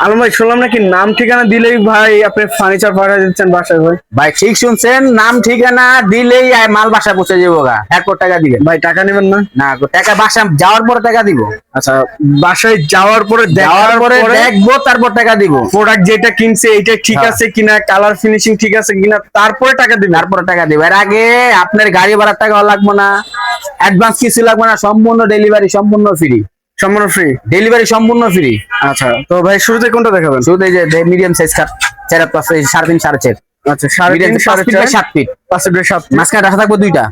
আলম ভাই শুনলাম নাকি নাম ঠিকানা দিলেই ভাই আপনি ফার্নিচার পাঠিয়ে দিচ্ছেন বাসায় ভাই? ভাই ঠিক শুনছেন নাম ঠিকানা দিলেই মাল বাসা পৌঁছে যাব গা। কোটি টাকা দিবেন। ভাই টাকা নেবেন না? না টাকা বাসা যাওয়ার পরে টাকা দিব। আচ্ছা বাসায় যাওয়ার পরে যাওয়ার পরে দেখব তারপর টাকা দিব। প্রোডাক্ট যেটা কিনছে এইটা ঠিক হ্যাঁ। আছে কিনা কালার ফিনিশিং ঠিক আছে কিনা তারপরে টাকা দিবেন। তারপরে টাকা দিব। এর আগে আপনার গাড়ি ভাড়ার টাকাও লাগবে না অ্যাডভান্স কিছু লাগবে না সম্পূর্ণ ডেলিভারি সম্পূর্ণ ফ্রি সম্পূর্ণ ফ্রি ডেলিভারি সম্পূর্ণ ফ্রি আচ্ছা তো ভাই শুরুতে কোনটা দেখাবেন? শুধু যে মিডিয়াম সাইজ কাট চার পাঁচ সাড়ে তিন সাড়ে চার। আচ্ছা সাড়ে তিন সাড়ে চার সাত ফিট পাঁচ ফিট সাত মাঝখানে রাখা থাকব দুইটা।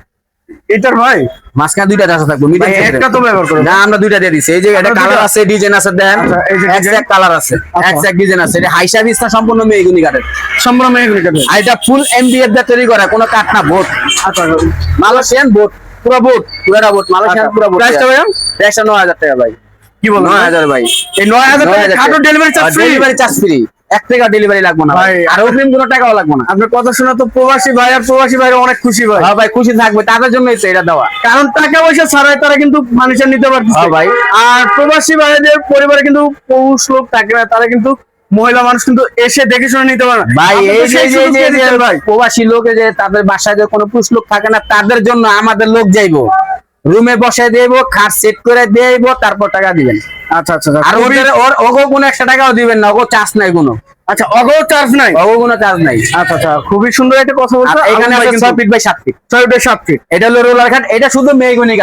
এটার ভাই? মাঝখানে দুইটা রাখা থাকব মিডিয়াম একটা তো ব্যবহার করো। না আমরা দুইটা দিয়ে দিছি। এই যে এটা কালার আছে ডিজাইন আছে দেন। আচ্ছা, এই যে এক design? এক কালার আছে আচ্ছা। এক এক ডিজাইন আছে। এটা হাইসা বিস্তা সম্পূর্ণ মেগুনি কাঠের সম্পূর্ণ মেহগুলি কাটে আর এটা ফুল এমডিএফ দিয়ে তৈরি করা কোনো কাঠ না বোট আচ্ছা মালয়েশিয়ান বোট পুরো বোট? পুরোটা বোট মালয়েশিয়ান পুরো বোট? প্রাইসটা নয় হাজার টাকা ভাই। কি নয় হাজার ভাই। এই নয় হাজার টাকা খাটো delivery charge free delivery charge free এক টাকা ডেলিভারি লাগবে না ভাই। ভাই, আর অগ্রিম কোনো টাকাও লাগবে না। আপনার কথা শুনে তো প্রবাসী ভাই আর প্রবাসী ভাই অনেক খুশি ভাই। হ্যাঁ ভাই খুশি থাকবে তাদের জন্যই তো এটা দেওয়া। কারণ টাকা পয়সা ছাড়াই তারা কিন্তু মানুষের নিতে পারছে হ্যাঁ ভাই। আর প্রবাসী ভাইদের পরিবারে কিন্তু পৌষ লোক থাকে না তারা কিন্তু মহিলা মানুষ কিন্তু এসে দেখে শুনে নিতে পারে ভাই এই যে প্রবাসী লোকে যে তাদের বাসায় যে কোনো পুরুষ লোক থাকে না তাদের জন্য আমাদের লোক যাইবো। রুমে বসে দেব খাট সেট করে দেব তারপর টাকা দিবেন। আচ্ছা আচ্ছা আচ্ছা। আর ওদের ওর ওগো কোনো একটা টাকাও দিবেন না ওগো চাষ নাই কোনো। আচ্ছা অগো চার্জ নাই? ওগো কোনো চার্জ নাই। আচ্ছা আচ্ছা খুবই সুন্দর একটা কথা বলছো। এখানে আছে কিন্তু ফিট বাই সাত ফিট ছয় ফিটের সাত ফিট এটা হলো রোলার কাঠ এটা শুধু মেহগুনি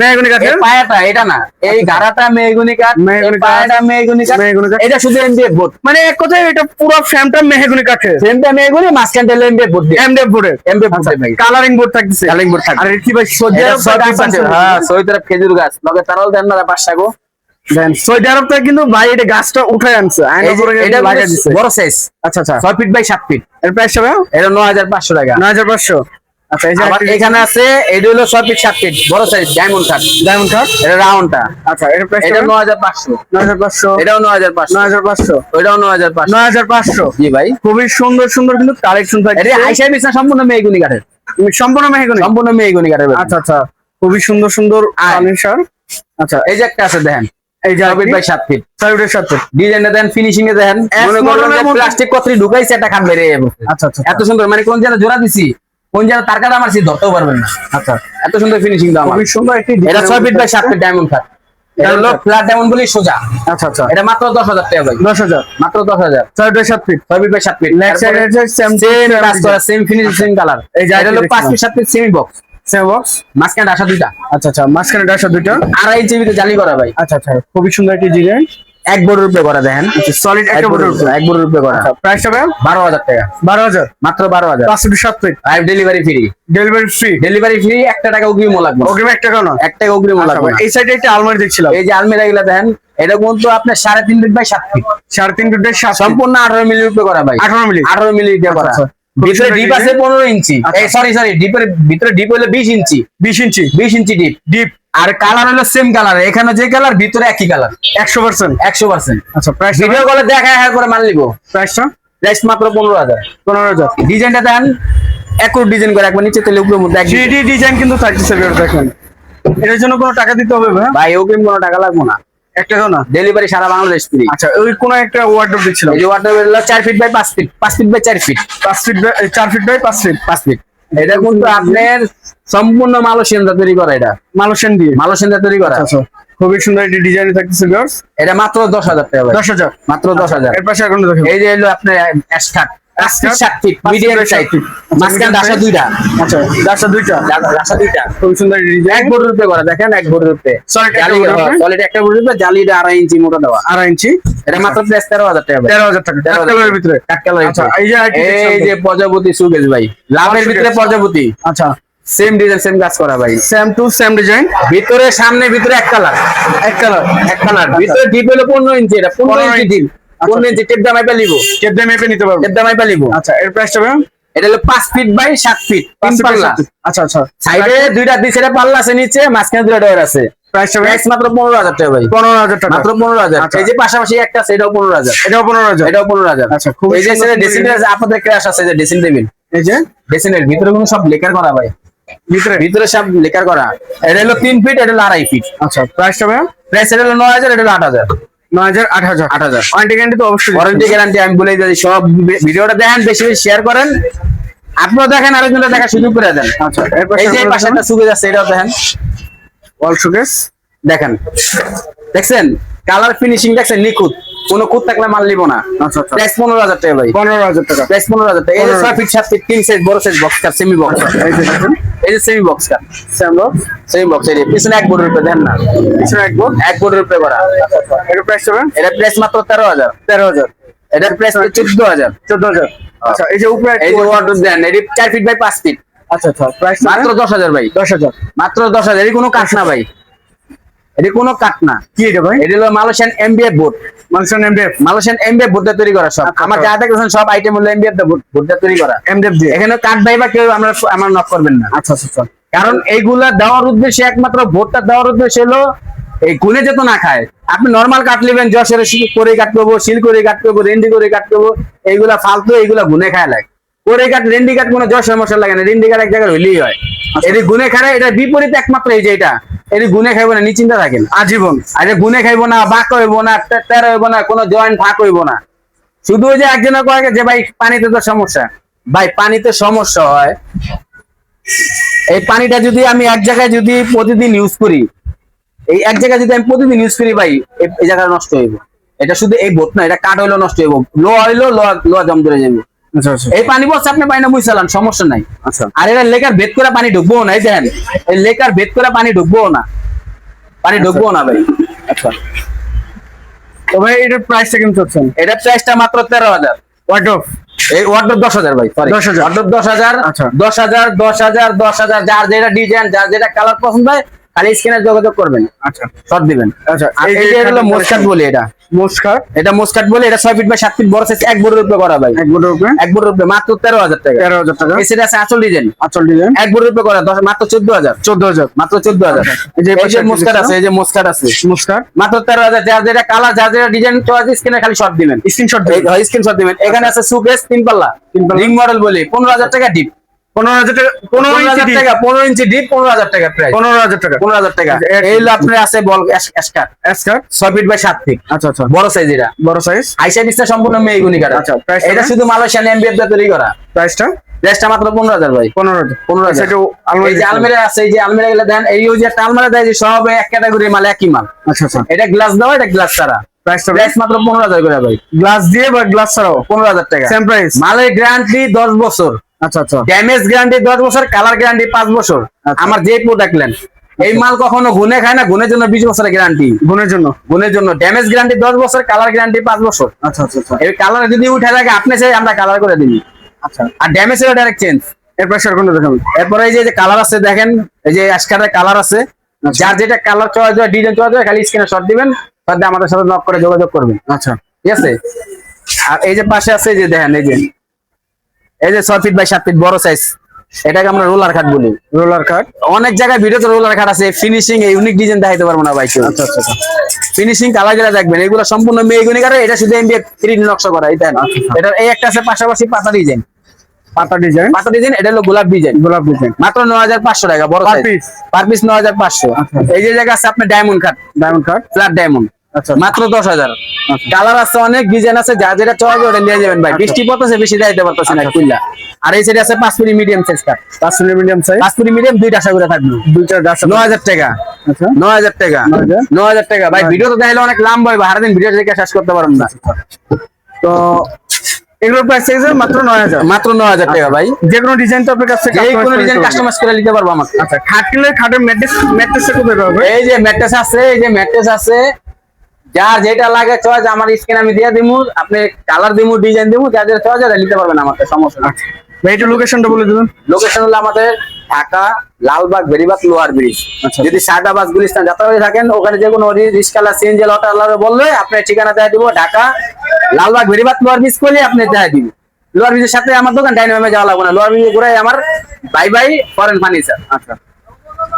মেহগুনি পায়াটা এটা না। এই গাড়াটা মেহগুনি কাঠ মেহগনি পায়াটা মেহগুনি কাঠ। মেহগনি কাঠ। এটা শুধু এমডিএফ বোর্ড মানে এক কথায় এটা পুরো ফ্রেমটা মেহগুনি কাঠের। ফ্রেমটা মেহগুনি মাঝখানটা হলো এমডিএফ বোর্ড দিয়ে। এমডেফ বোর্ডের এমডিএফ বোর্ড ভাই। কালারিং বোর্ড থাকতেছে। কালিং বোর্ড থাকে আর কি ভাই? হ্যাঁ খেজুর গাছ। লগে দেন না সৌদি আরব থেকে কিন্তু ভাই এটা গাছটা উঠে আনছে এটা দিছে। বড় সাইজ আচ্ছা আচ্ছা। ছয় ফিট বাই সাত ফিট এর প্রাইস হবে? এটা নয় হাজার পাঁচশো টাকা। নয় হাজার পাঁচশো। আচ্ছা এই যে এখানে আছে এটা হলো ছয় ফিট সাত ফিট বড় সাইজ ডায়মন্ড কাঠ ডায়মন্ড কার্ড এটা রাউন্ডটা আচ্ছা এর প্রাইস এটা নয় হাজার পাঁচশো। নয় হাজার পাঁচশো। এটাও নয় হাজার পাঁচশো। নয় হাজার পাঁচশো। ওইটাও নয় হাজার পাঁচশো। নয় হাজার পাঁচশো। জি ভাই। খুবই সুন্দর সুন্দর কিন্তু কালেকশন থাকে এটা আইসা বিছনা সম্পূর্ণ মেয়েগুনি কাঠের। সম্পূর্ণ মেহগুনি? সম্পূর্ণ মেয়েগুনি কাঠের। আচ্ছা আচ্ছা। খুবই সুন্দর সুন্দর আচ্ছা এই যে একটা আছে দেখেন। এই যে ফিট বাই সাত ফিট ছয় ফিটের সাথে ডিজাইনটা দেন ফিনিশিং এ দেখেন মনে প্লাস্টিক কতরি ঢুকাইছে খান বেরিয়ে যাবে আচ্ছা আচ্ছা এত সুন্দর মানে কোন জায়গায় জোড়া দিছি কোন জায়গায় তার কাটা মারছি ধরতেও পারবেন না। আচ্ছা। এত সুন্দর ফিনিশিং দাম খুবই সুন্দর একটি এটা ফিট বাই সাত ফিট ডায়মন্ড কাট এটা হলো ফ্ল্যাট ডায়মন্ড বলি সোজা। আচ্ছা আচ্ছা। এটা মাত্র দশ হাজার টাকা ভাই। দশ হাজার। মাত্র দশ হাজার। ছয় ফিটের সাত ফিট ছয় ফিট বাই সাত feet leg side same same কাজ করা সেম ফিনিশ কালার এই যে এটা হলো আরেকটা পাঁচ ফিট সাত feet semi box same box মাঝখানে দুইটা। আচ্ছা আচ্ছা মাঝখানে ডাসা দুইটা। আড়াই জালি করা ভাই। আচ্ছা আচ্ছা খুবই সুন্দর একটি ডিজাইন এক করা দেখেন। সলিড এক বড় এক করা। প্রাইস হবে বারো হাজার টাকা। বারো হাজার। মাত্র বারো হাজার। পাঁচ ফিট সাত ফিট আর delivery free delivery free delivery free একটা টাকা অগ্রিমও লাগবে। এক টাকা অগ্রিমও লাগবে এই সাইডে একটা আলমারি দেখছিলাম। এই যে আলমিরা গুলা দেন এটা কিন্তু আপনার সাড়ে তিন ফিট বাই সাত ফিট সাড়ে তিন ফিটের সাত সম্পূর্ণ আঠারো মিলি রূপে করা ভাই। আঠারো মিলি। আঠারো মিলি করা আচ্ছা, আচ্ছা। ভিতরে ডিপ আছে পনেরো ইঞ্চি। সরি সরি ডিপের ভিতরে ডিপ হলো বিশ ইঞ্চি। বিশ ইঞ্চি। বিশ ইঞ্চি ডিপ ডিপ আর কালার হলো সেম কালার এখানে যে কালার ভিতরে একই কালার একশো পার্সেন্ট একশো পার্সেন্ট আচ্ছা প্রাইস ভিডিও কলে দেখা হ্যাঁ করে মাল নিবো। প্রাইসটা প্রাইস মাত্র পনেরো হাজার। পনেরো হাজার। ডিজাইনটা দেন একুর ডিজাইন করে একবার নিচে তেলে উপরের মধ্যে থ্রি ডিজাইন কিন্তু থাকতেছে বের দেখেন। এটার জন্য কোনো টাকা দিতে হবে ভাই? ভাই অগ্রিম কোনো টাকা লাগবে না। একটা না? ডেলিভারি সারা বাংলাদেশ ফ্রি আচ্ছা ওই কোনো একটা ওয়ার্ডরোব দেখছিলাম এই ওয়াটার হলো চার ফিট বাই পাঁচ ফিট পাঁচ ফিট বাই চার ফিট পাঁচ ফিট বাই চার ফিট বাই পাঁচ ফিট পাঁচ ফিট এটা কিন্তু আপনার সম্পূর্ণ মালয়েশিয়ান তৈরি করা এটা। মালয়েশিয়ান দিয়ে? মালয়েশিয়ান তৈরি করা। আচ্ছা খুবই সুন্দর একটি ডিজাইন থাকতেছে ভিউয়ার্স এটা মাত্র দশ হাজার টাকা ভাই। দশ হাজার? মাত্র দশ হাজার। এর পাশে এখন এই যে হলো আপনার অ্যাশকাট মিডিয়াম। আচ্ছা, মাঝখানে রাসা দুইটা। আচ্ছা দাসা দুইটা। রাসা দুইটা। খুবই সুন্দর এক করা দেখেন এক একটা জালি সলিড একটা বড় রূপে জালিটা আড়াই ইঞ্চি মোটা দেওয়া। আড়াই ইঞ্চি। এটা মাত্র প্রাইস তেরো হাজার টাকা তেরো হাজার টাকা। ভিতরে। আচ্ছা এই যে প্রজাপতি সুগেজ ভাই। লাভের ভিতরে প্রজাপতি। আচ্ছা। সেম ডিজাইন সেম কাজ করা ভাই। সেম টু সেম ডিজাইন ভিতরে সামনে ভিতরে এক কালার। এক কালার। এক কালার। ভিতরে ডিপ হলো পনেরো ইঞ্চি এটা পনেরো ইঞ্চি ডিপ আচ্ছা। পনেরো ইঞ্চি টেপ কেপ দিয়ে মেপে নিতে পারব। টেপ পালিব আচ্ছা এর প্রাইসটা এটা হলো পাঁচ ফিট বাই সাত ফিট পাঁচ পাল্লা আচ্ছা আচ্ছা। সাইডে দুইটা দুই সাইডে পাল্লা আছে নিচে মাঝখানে দুইটা ডয়ার আছে। প্রাইস মাত্র পনেরো হাজার টাকা ভাই। পনেরো হাজার টাকা। মাত্র পনেরো হাজার। আচ্ছা। এই যে পাশাপাশি একটা আছে এটাও পনেরো হাজার। এটাও পনেরো হাজার। এটাও পনেরো হাজার। আচ্ছা, খুবই এই যে ড্রেসিং আপনাদের ক্রাশ আছে যে ড্রেসিং টেবিল। এই যে? ড্রেসিং ভিতরে কোনো সব লেকার করা ভাই। ভিতরে? ভিতরে সব লেকার করা। এটা হলো তিন ফিট এটা হলো আড়াই ফিট আচ্ছা প্রাইসটা হবে প্রাইস এটা হলো নয় হাজার এটা হলো আট হাজার। নয় হাজার আট হাজার। আট হাজার। ওয়ারেন্টি গ্যারান্টি তো অবশ্যই ওয়ারেন্টি গ্যারান্টি আমি বলে দিই সব ভিডিওটা দেখেন বেশি বেশি শেয়ার করেন। আপনিও দেখেন আরেকজনটা দেখা সুযোগ করে দেন। আচ্ছা এই যে পাশে একটা সুবিধা আছে এটাও দেখেন। ওয়াল শোকেস দেখেন। দেখছেন? কালার ফিনিশিং দেখছেন নিখুঁত। কোনো খুঁত থাকলে মাল নিব না। আচ্ছা আচ্ছা। প্রাইস পনেরো হাজার টাকা ভাই। পনেরো হাজার টাকা। প্রাইস পনেরো হাজার টাকা। এই যে ছয় ফিট সাত ফিট তিন সাইজ বড় সাইজ বক্স সেমি বক্স এই যে সেমি বক্স যে সেমি বক্স সেমি বক্স এই পিছনে এক বোর্ডের উপরে দেন না। পিছনে এক বোর্ড? এক বোর্ডের উপরে করা। এটা প্রাইস এটা প্রাইস মাত্র তেরো হাজার। তেরো হাজার। এটার প্রাইস চোদ্দ হাজার। চোদ্দ হাজার। আচ্ছা এই যে উপরে এই যে ওয়ার্ডরোব দেন এটি চার ফিট বাই পাঁচ ফিট আচ্ছা আচ্ছা প্রাইস মাত্র দশ হাজার ভাই। দশ হাজার। মাত্র দশ হাজার এটি কোনো কাঠ না ভাই। এটি কোনো কাঠ না। কি এটা ভাই? এটি হলো মালয়েশিয়ান এমবিএফ বোর্ড মানসন এমডিএফ মালয়েশিয়ান এমবিএফ বোর্ডটা তৈরি করা সব। আচ্ছা, আমার আচ্ছা। যা দেখেছেন সব আইটেম হলো এমবিএফ বোর্ডটা তৈরি করা। এমডিএফ দিয়ে? এখানে ভাই বা কেউ আমরা আমার নক করবেন না। আচ্ছা আচ্ছা আচ্ছা। কারণ এইগুলা দেওয়ার উদ্দেশ্যে একমাত্র ভোটটা দেওয়ার উদ্দেশ্য হলো এই গুনে যেত না খায়। আপনি নর্মাল কাট নেবেন যশোর করে কাট করব শিল করে কাট করব রেন্ডি করে কাট করব এইগুলা ফালতু এইগুলা গুনে খায় লাগে। করে কাট রেন্ডি কাট কোনো যশ সমস্যা লাগে না। রেন্ডি কাট এক জায়গায় হইলেই হয়। এটি গুনে খায় এটা বিপরীত একমাত্র এই যে এটা এটি গুনে খাইবো না নিশ্চিন্তা থাকেন। আজীবন। আরে গুনে খাইবো না বাঁক হইবো না হইবো না কোনো জয়েন্ট ফাঁক হইবো না। শুধু ওই যে একজনে কয় যে ভাই পানিতে তো সমস্যা। ভাই পানিতে সমস্যা হয়। এই পানিটা যদি আমি এক জায়গায় যদি প্রতিদিন ইউজ করি এই এক জায়গায় যদি আমি প্রতিদিন ইউজ করি ভাই এই- জায়গাটা নষ্ট হইব। এটা শুধু এই বোট না এটা কাঠ হইলেও নষ্ট হইব। লোহা হইলেও লোহা লোহা জম ধরে যাবে আচ্ছা আচ্ছা এই পানি বলছে আপনি পানি না সমস্যা নাই। আচ্ছা। আর এটা লেকার ভেদ করে পানি ঢুকবো না এই দেখেন। এই লেকার ভেদ করে পানি ঢুকবো না। পানি ঢুকবো না ভাই। আচ্ছা। তো ভাই এটার প্রাইসটা কিন্তু হচ্ছেন এটা প্রাইসটা মাত্র তেরো হাজার। ওয়ার্ড অফ এই ওয়ার্ডরোব দশ হাজার ভাই 10,000 ওয়ার্ডরোব দশ হাজার আচ্ছা। দশ হাজার দশ হাজার দশ হাজার যার যেটা ডিজাইন যার যেটা কালার পছন্দ হয় খালি স্ক্রিনে যোগাযোগ করবেন। আচ্ছা। শর্ট দিবেন। আচ্ছা এই যে হলো মোস্কাট বলি এটা। মোস্কার এটা মোস্কাট বলি এটা ছয় ফিট বাই সাত ফিট বড় সাইজ এক বোর্ডের উপরে করা ভাই। এক বোর্ডের উপরে? এক বোর্ডের উপরে মাত্র তেরো হাজার টাকা। তেরো হাজার টাকা। এই সেটা আছে আসল ডিজাইন আচল ডিজাইন এক বোর্ডের উপরে করা মাত্র চোদ্দ হাজার। চোদ্দ হাজার। মাত্র চোদ্দ হাজার। এই যে এই যে মোস্কাট আছে এই যে মোস্কাট আছে। মোস্কার মাত্র তেরো হাজার। যার যেটা কালার যার যেটা ডিজাইন তো আছে স্ক্রিনে খালি শর্ট দিবেন। স্ক্রিনশট দিবেন। স্ক্রিনশট দিবেন। এখানে আছে সুকেস তিন পাল্লা। রিং মডেল বলি পনেরো হাজার টাকা ডিপ পনেরো হাজার টাকা পনেরো হাজার টাকা পনেরো ইঞ্চি ডিপ পনেরো হাজার টাকা পনেরো হাজার টাকা। পনেরো হাজার টাকা। এই আপনার আছে বল স্কার এসকার। ছয় ফিট বাই সাত ফিট আচ্ছা আচ্ছা। বড় সাইজ এটা। বড় সাইজ আইসা বিস্তা সম্পূর্ণ মেয়েগুনি কাটা। আচ্ছা, এটা শুধু মালয়েশিয়ান এমবিএফ দিয়ে তৈরি করা। প্রাইসটা প্রাইসটা মাত্র পনেরো হাজার ভাই। পনেরো পনেরো হাজার। সেটা এই যে আলমিরা আছে এই যে আলমিরা গুলো দেন এই যে একটা আলমারা দেয় যে সব এক ক্যাটাগরির মাল একই মাল। আচ্ছা আচ্ছা। এটা গ্লাস দেওয়া এটা গ্লাস ছাড়া। প্রাইস মাত্র পনেরো হাজার করে ভাই। গ্লাস দিয়ে বা গ্লাস ছাড়াও? পনেরো হাজার টাকা। সেম প্রাইস মালের গ্যারান্টি দশ বছর। আচ্ছা আচ্ছা। ড্যামেজ গ্যারান্টি দশ বছর কালার গ্যারান্টি পাঁচ বছর। আচ্ছা। আমার যে প্রোডাক্ট নেন এই মাল কখনো গুনে খায় না গুনের জন্য বিশ বছরের গ্যারান্টি গুণের জন্য? গুনের জন্য। ড্যামেজ গ্যারান্টি দশ বছর কালার গ্যারান্টি পাঁচ বছর। আচ্ছা আচ্ছা আচ্ছা। এই কালার যদি উঠে থাকে আপনি চাই আমরা কালার করে দিই। আচ্ছা। আর ড্যামেজ হলে ডাইরেক্ট চেঞ্জ কোনটা দেখাবেন? এরপরে এই যে কালার আছে দেখেন এই যে অ্যাশকারের কালার আছে। আচ্ছা। যার যেটা কালার চয়েস হয় ডিজাইন চয়েস হয় খালি স্ক্রিনে শট দিবেন আমাদের সাথে নক করে যোগাযোগ করবেন। আচ্ছা। ঠিক আছে? আর এই যে পাশে আছে এই যে দেখেন এই যে এই যে ছয় ফিট বাই সাত ফিট বড় সাইজ এটাকে আমরা রোলার খাট বলি। রোলার কাট অনেক জায়গায় ভিডিওতে রোলার খাট আছে ফিনিশিং ইউনিক ডিজাইন দেখাইতে পারব না ভাই আচ্ছা আচ্ছা আচ্ছা। ফিনিশিং কালারগুলা দেখবেন এগুলো সম্পূর্ণ মেয়েগুনি কারণ এটা শুধু এমবিএ থ্রি নকশা করা এটা না আচ্ছা, এটা এই একটা আছে পাশাপাশি পাতা ডিজাইন পাতা ডিজাইন পাতা ডিজাইন এটা হলো গোলাপ ডিজাইন গোলাপ ডিজাইন মাত্র নয় হাজার পাঁচশো টাকা বড় সাইজ piece? পার পিস নয় হাজার পাঁচশো। আচ্ছা। এই যে জায়গা আছে আপনার diamond cut diamond cut flat diamond আচ্ছা মাত্র দশ হাজার। আচ্ছা। কালার আছে অনেক ডিজাইন আছে যা যেটা চয়েস ওটা নিয়ে যাবেন ভাই। আচ্ছা। বৃষ্টি পড়তেছে বেশি যাইতে পারতেছে না কুইল্লা আর এই সাইডে আছে পাঁচ ফুটি medium size medium size medium দুইটা আশা করে থাকবে। দুইটা নয় হাজার টাকা। আচ্ছা। নয় হাজার টাকা। নয় হাজার? টাকা। ভাই ভিডিও তো দেখাইলে অনেক লম্বা হয় ভিডিও দেখে শেষ করতে পারবেন না। তো এগুলোর প্রাইস চাইছে মাত্র নয় হাজার। মাত্র নয় হাজার টাকা ভাই। যে কোনো ডিজাইন তো আপনার কাছে যে কোনো ডিজাইন কাস্টমাইজ করে নিতে পারব আমাকে। আচ্ছা খাট কিনলে খাটের ম্যাট্রেস ম্যাট্রেসটা কোথায় পাবে এই যে ম্যাট্রেস আছে এই যে ম্যাট্রেস আছে। যার যেটা লাগে চয়েস আমার স্ক্রিন আমি দিয়ে দিমু আপনি কালার দিমু ডিজাইন দিমু যার যেটা চয়েস ওটা নিতে পারবেন আমার সমস্যা না আচ্ছা। ভাই লোকেশনটা বলে দেবেন। লোকেশন হলো আমাদের ঢাকা লালবাগ বেরিবাগ লোহার ব্রিজ আচ্ছা। যদি শাহবাজ গুলিস্তান যাত্রাবাড়ি থাকেন ওখানে যে কোনো রিস্কালা সিএনজি লটা বললে আপনার ঠিকানা দেওয়া দিব ঢাকা লালবাগ বেরিবাগ লোহার ব্রিজ করলে আপনি দেওয়া দিব। লোহার ব্রিজের সাথে আমার দোকান ডাইনামে যাওয়া লাগবে না। লোহার ব্রিজে ঘুরে আমার বাই বাই ফরেন ফার্নিচার আচ্ছা।